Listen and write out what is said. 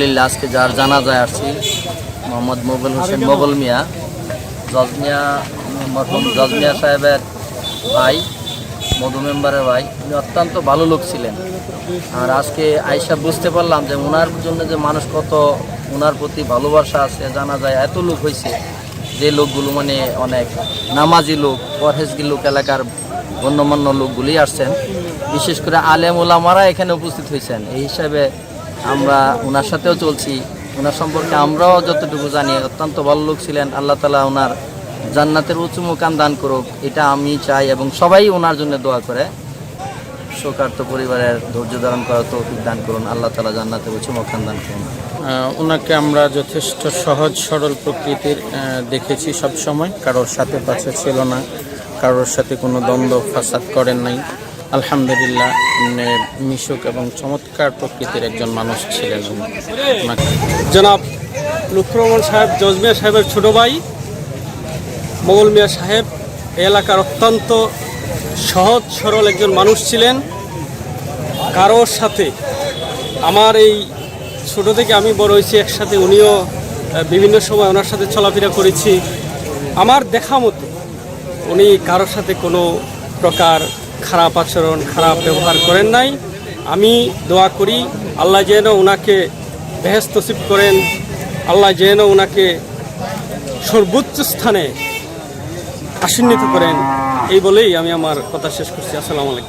আলহামদুলিল্লাহ, আজকে যার জানা যায় আসছি, মোহাম্মদ মোগল হোসেন মোগল মিয়া। জজ মিয়া মরহুম জজ মিয়া সাহেবের ভাই, মধু মেম্বারের ভাই, উনি অত্যন্ত ভালো লোক ছিলেন। আর আজকে আইসা বুঝতে পারলাম যে ওনার জন্য যে মানুষ কত ওনার প্রতি ভালোবাসা আছে জানা যায় এত লোক হয়েছে, যে লোকগুলো মানে অনেক নামাজি লোক পরহেজগি লোক, এলাকার গণ্যমান্য লোকগুলি আসছেন। বিশেষ করে আলেম ওলামারা এখানে উপস্থিত হয়েছেন। এই হিসাবে আমরা ওনার সাথেও চলছি। ওনার সম্পর্কে আমরাও যতটুকু জানি, অত্যন্ত ভালো লোক ছিলেন। আল্লাহ তালা ওনার জান্নাতের উঁচু মুকাম দান করুক, এটা আমি চাই এবং সবাই ওনার জন্য দোয়া করে। শোকার্ত পরিবারের ধৈর্য ধারণ করা তৌফিক দান করুন। আল্লাহ তালা জান্নাতের উঁচু মুকাম দান করুন। ওনাকে আমরা যথেষ্ট সহজ, সরল প্রকৃতির দেখেছি সব সময় কারোর সাথে পাশে ছিল না, কারোর সাথে কোনো দ্বন্দ্ব, ফাসাদ করেন নাই। আলহামদুলিল্লাহ মিশুক এবং চমৎকার প্রকৃতির একজন মানুষ ছিলেন জনাব লুৎফর সাহেব, জজমিয়া সাহেবের ছোট ভাই, মোগল মিয়া সাহেব এলাকার অত্যন্ত সহজ সরল একজন মানুষ ছিলেন। কারোর সাথে আমার এই ছোট থেকে আমি বড় হয়েছি, একসাথে উনিও বিভিন্ন সময় ওনার সাথে চলাফেরা করেছি। আমার দেখা মতো উনি কারোর সাথে কোনো প্রকার খারাপ আচরণ, খারাপ ব্যবহার করেন নাই। আমি দোয়া করি, আল্লাহ যেন ওনাকে বেহেস্ত নসিব করেন। আল্লাহ যেন ওনাকে সর্বোচ্চ স্থানে আসন্নিত করেন। এই বলেই আমি আমার কথা শেষ করছি। আসসালামু আলাইকুম।